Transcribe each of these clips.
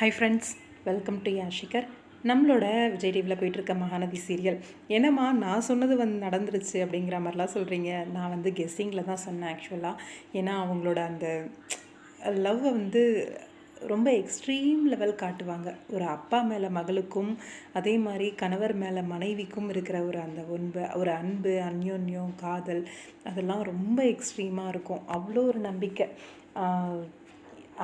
High friends welcome to யாஷிகர் நம்மளோட விஜய் டிவியில் போயிட்டுருக்க மகாநதி சீரியல் என்னம்மா நான் சொன்னது வந்து நடந்துருச்சு அப்படிங்கிற மாதிரிலாம் சொல்கிறீங்க நான் வந்து கெஸ்ஸிங்கில் தான் சொன்னேன் ஆக்சுவலாக ஏன்னா அவங்களோட அந்த லவ்வை வந்து ரொம்ப எக்ஸ்ட்ரீம் லெவல் காட்டுவாங்க. ஒரு அப்பா மேலே மகளுக்கும் அதே மாதிரி கணவர் மேலே மனைவிக்கும் இருக்கிற ஒரு அந்த ஒன்பு ஒரு அன்பு அந்யோன்யம் காதல் அதெல்லாம் ரொம்ப எக்ஸ்ட்ரீமாக இருக்கும். அவ்வளோ ஒரு நம்பிக்கை.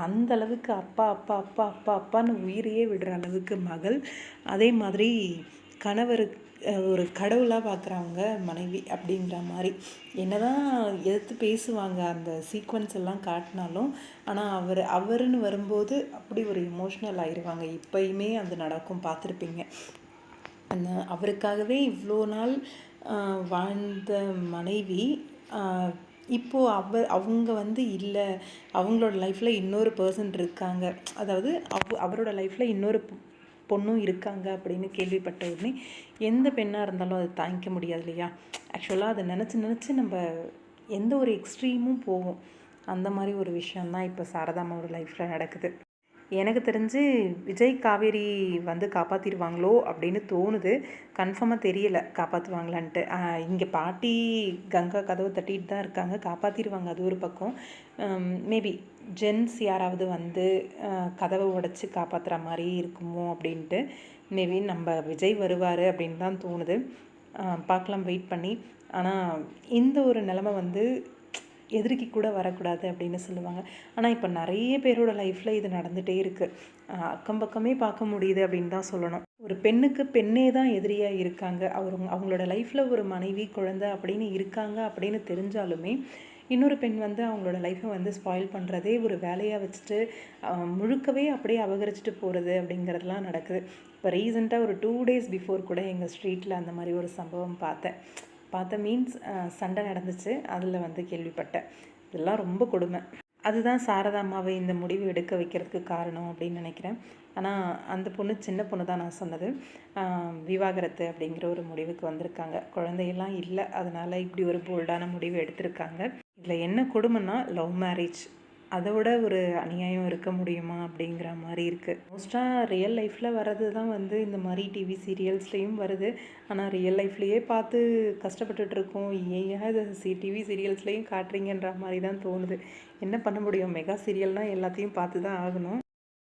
அந்த அளவுக்கு அப்பா அப்பா அப்பா அப்பா அப்பான்னு உயிரையே விடுற அளவுக்கு மகள். அதே மாதிரி கணவர் ஒரு கடவுளாக பார்க்குறவங்க மனைவி அப்படின்ற மாதிரி. என்னதான் எதிர்த்து பேசுவாங்க அந்த சீக்வன்ஸ் எல்லாம் காட்டினாலும் ஆனால் அவர் அவருன்னு வரும்போது அப்படி ஒரு இமோஷ்னல் ஆயிடுவாங்க இப்பயுமே அது நடக்கும் பார்த்துருப்பீங்க அந்த அவருக்காகவே இவ்வளோ நாள் வாழ்ந்த மனைவி இப்போது அவ அவங்க வந்து இல்லை. அவங்களோட லைஃப்பில் இன்னொரு பர்சன் இருக்காங்க. அதாவது அவ் அவரோட லைஃப்பில் இன்னொரு பொண்ணும் இருக்காங்க அப்படின்னு கேள்விப்பட்ட உடனே எந்த பெண்ணாக இருந்தாலும் அதை தாங்கிக்க முடியாது இல்லையா? ஆக்சுவலாக அதை நினச்சி நினச்சி நம்ம எந்த ஒரு எக்ஸ்ட்ரீமும் போவோம் அந்த மாதிரி ஒரு விஷயம்தான் இப்போ சாரதாமாவோட லைஃப்பில் நடக்குது. எனக்கு தெரிஞ்சு விஜய் காவேரி வந்து காப்பாற்றிடுவாங்களோ அப்படின்னு தோணுது. கன்ஃபார்மாக தெரியல காப்பாற்றுவாங்களான்ட்டு இங்கே பாட்டி கங்கா கதவை தட்டிட்டு தான் இருக்காங்க. காப்பாற்றிடுவாங்க அது ஒரு பக்கம். மேபி ஜென்ஸ் யாராவது வந்து கதவை உடச்சி காப்பாற்றுற மாதிரி இருக்குமோ அப்படின்ட்டு. மேபி நம்ம விஜய் வருவார் அப்படின்னு தான் தோணுது. பார்க்கலாம் வெயிட் பண்ணி. ஆனால் இந்த ஒரு நிலமை வந்து எதிரிக்கு கூட வரக்கூடாது அப்படின்னு சொல்லுவாங்க. ஆனால் இப்போ நிறைய பேரோட லைஃப்பில் இது நடந்துகிட்டே இருக்குது அக்கம் பக்கமே பார்க்க முடியுது அப்படின்னு தான் சொல்லணும். ஒரு பெண்ணுக்கு பெண்ணே தான் எதிரியாக இருக்காங்க. அவர் அவங்களோட லைஃப்பில் ஒரு மனைவி குழந்தை அப்படின்னு இருக்காங்க அப்படின்னு தெரிஞ்சாலுமே இன்னொரு பெண் வந்து அவங்களோட லைஃப்பை வந்து ஸ்பாயில் பண்ணுறதே ஒரு வேலையாக வச்சுட்டு முழுக்கவே அப்படியே அபகரிச்சிட்டு போகிறது அப்படிங்கிறதுலாம் நடக்குது. இப்போ ரீசெண்டாக ஒரு டூ டேஸ் பிஃபோர் கூட எங்கள் ஸ்ட்ரீட்டில் அந்த மாதிரி ஒரு சம்பவம் பார்த்தேன். பார்த்த மீன்ஸ் சண்டை நடந்துச்சு. அதில் வந்து கேள்விப்பட்டேன். இதெல்லாம் ரொம்ப கொடுமை. அதுதான் சாரதா அம்மாவை இந்த முடிவு எடுக்க வைக்கிறதுக்கு காரணம் அப்படின்னு நினைக்கிறேன். ஆனால் அந்த பொண்ணு சின்ன பொண்ணு தான் நான் சொன்னது. விவாகரத்து அப்படிங்கிற ஒரு முடிவுக்கு வந்திருக்காங்க. குழந்தையெல்லாம் இல்லை. அதனால் இப்படி ஒரு போல்டான முடிவு எடுத்திருக்காங்க. இதில் என்ன கொடுமைன்னா லவ் மேரேஜ் அதை விட ஒரு அநியாயம் இருக்க முடியுமா அப்படிங்கிற மாதிரி இருக்குது மோஸ்ட்டாக ரியல் லைஃப்பில் வர்றது தான் வந்து இந்த மாதிரி டிவி சீரியல்ஸ்லேயும் வருது. ஆனால் ரியல் லைஃப்லேயே பார்த்து கஷ்டப்பட்டுட்ருக்கோம் ஏன் இது சி டிவி சீரியல்ஸ்லேயும் காட்டுறீங்கன்ற மாதிரி தான் தோணுது. என்ன பண்ண முடியும்? மெகா சீரியல்னால் எல்லாத்தையும் பார்த்து தான் ஆகணும்.